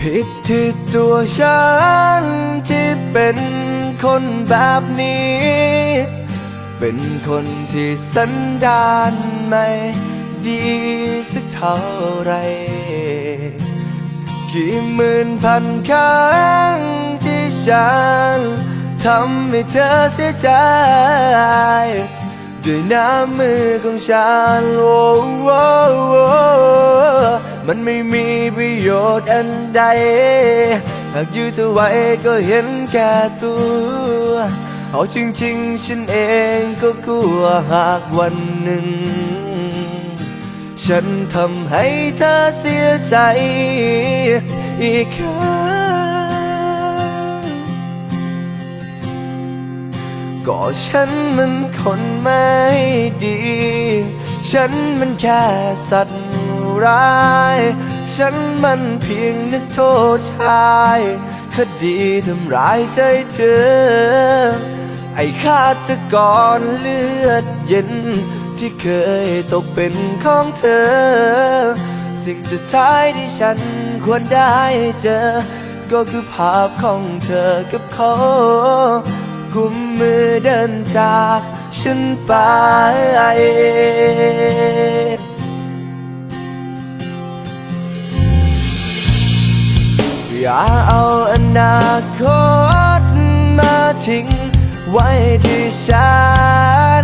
ผิดที่ตัวฉันที่เป็นคนแบบนี้ เป็นคนที่สันดานไม่ดีสักเท่าไร กี่หมื่นพันครั้งที่ฉันทำให้เธอเสียใจ ด้วยน้ำมือของฉันโอ้โอมันไม่มีประโยชน์อันใด หากยื้อเธอไว้ก็เห็นแก่ตัว เอาจริงๆ ฉันเองก็กลัวหากวันหนึ่ง ฉันทำให้เธอเสียใจอีกครั้ง ก็ฉันมันคนไม่ดี ฉันมันแค่สัตว์ร้าย ฉันมันเพียงนึกโทษชายคดีทำร้ายใจเธอ ไอ้ฆาตกรเลือดเย็น ที่เคยตกเป็นของเธอ สิ่งสุดท้ายที่ฉันควรได้เจอ ก็คือภาพของเธอกับเขา กุมมือเดินจากฉันไป อย่าเอาอนาคตมาทิ้งไว้ที่ฉัน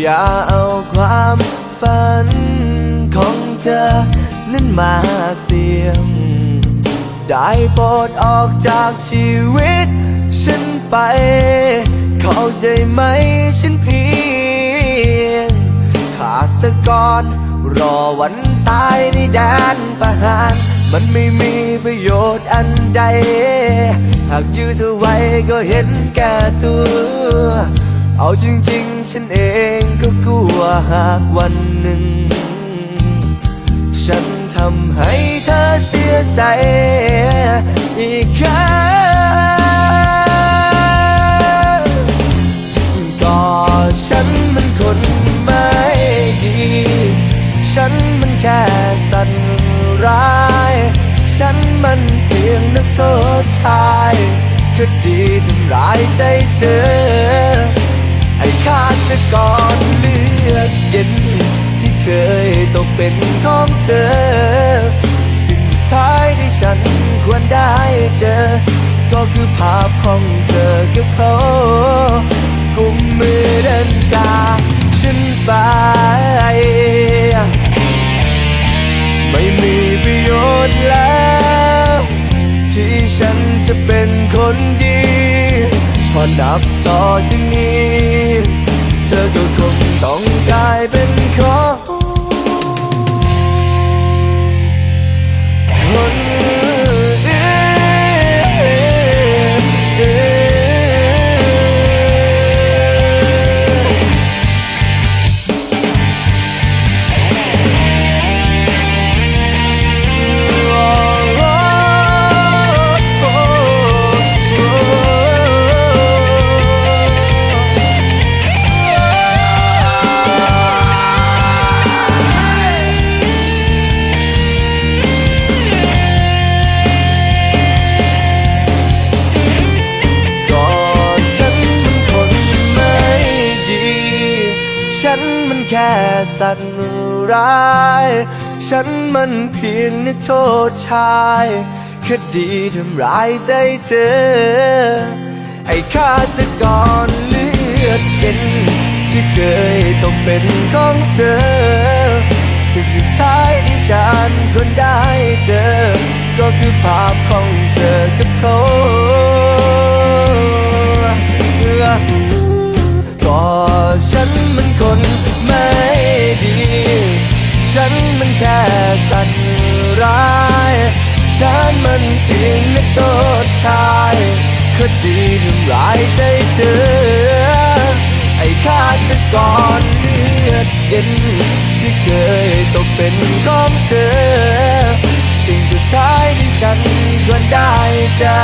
อย่าเอาความฝันของเธอนั้นมาเสี่ยง ได้โปรดออกจากชีวิตฉันไป ใจไหมฉันเพียง ขาดตกรรอวันตายในแดนประหาร มันไม่มีประโยชน์อันใด หากยื้อเธอไว้ก็เห็นแก่ตัว เอาจริงๆ ฉันเองก็กลัวหากวันหนึ่ง ฉันทำให้เธอเสียใจอีกครั้ง ทษชายคดีทำร้ายใจเธอ ไอ้ฆาตกรเลือดเย็น ที่เคยตกเป็นของเธอ สิ่งสุดท้ายที่ฉันควรได้เจอ ก็คือภาพของเธอกับเขากุมมือเดินจากฉันไปไม่มีประโยชน์แล้ว จะเป็นคนดี พอนับต่อจากนี้ เธอก็คงต้อง ฉันมันแค่สัตว์ร้าย ฉันมันเพียงนึกโทษชายคดีทำร้ายใจเธอ ไอ้ฆาตกรเลือดเย็นที่เคยตกเป็นของเธอ สิ่งสุดท้ายที่ฉันควรได้เจอ ก็คือภาพของ คดีทำร้ายใจเธอ ไอ้ฆาตกรเลือดเย็น ที่เคยตกเป็นของเธอ สิ่งสุดท้ายที่ฉันควรได้เจอ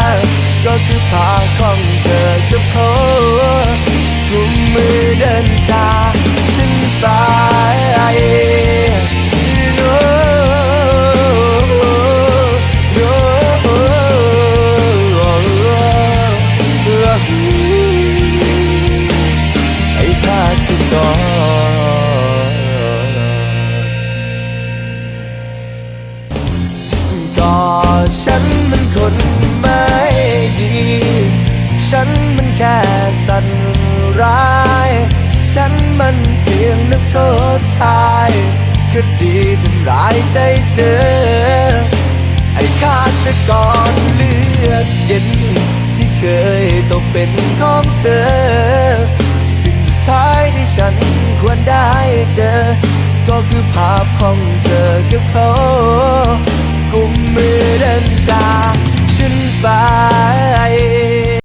ก็คือภาของเธอกับเขากุมมือเดินจากฉันไป ใจเธอ ไอ้ฆาตกรเลือดเย็น ที่เคยตกเป็นของเธอ สิ่งท้ายที่ฉันควรได้เจอ ก็คือภาพของเธอ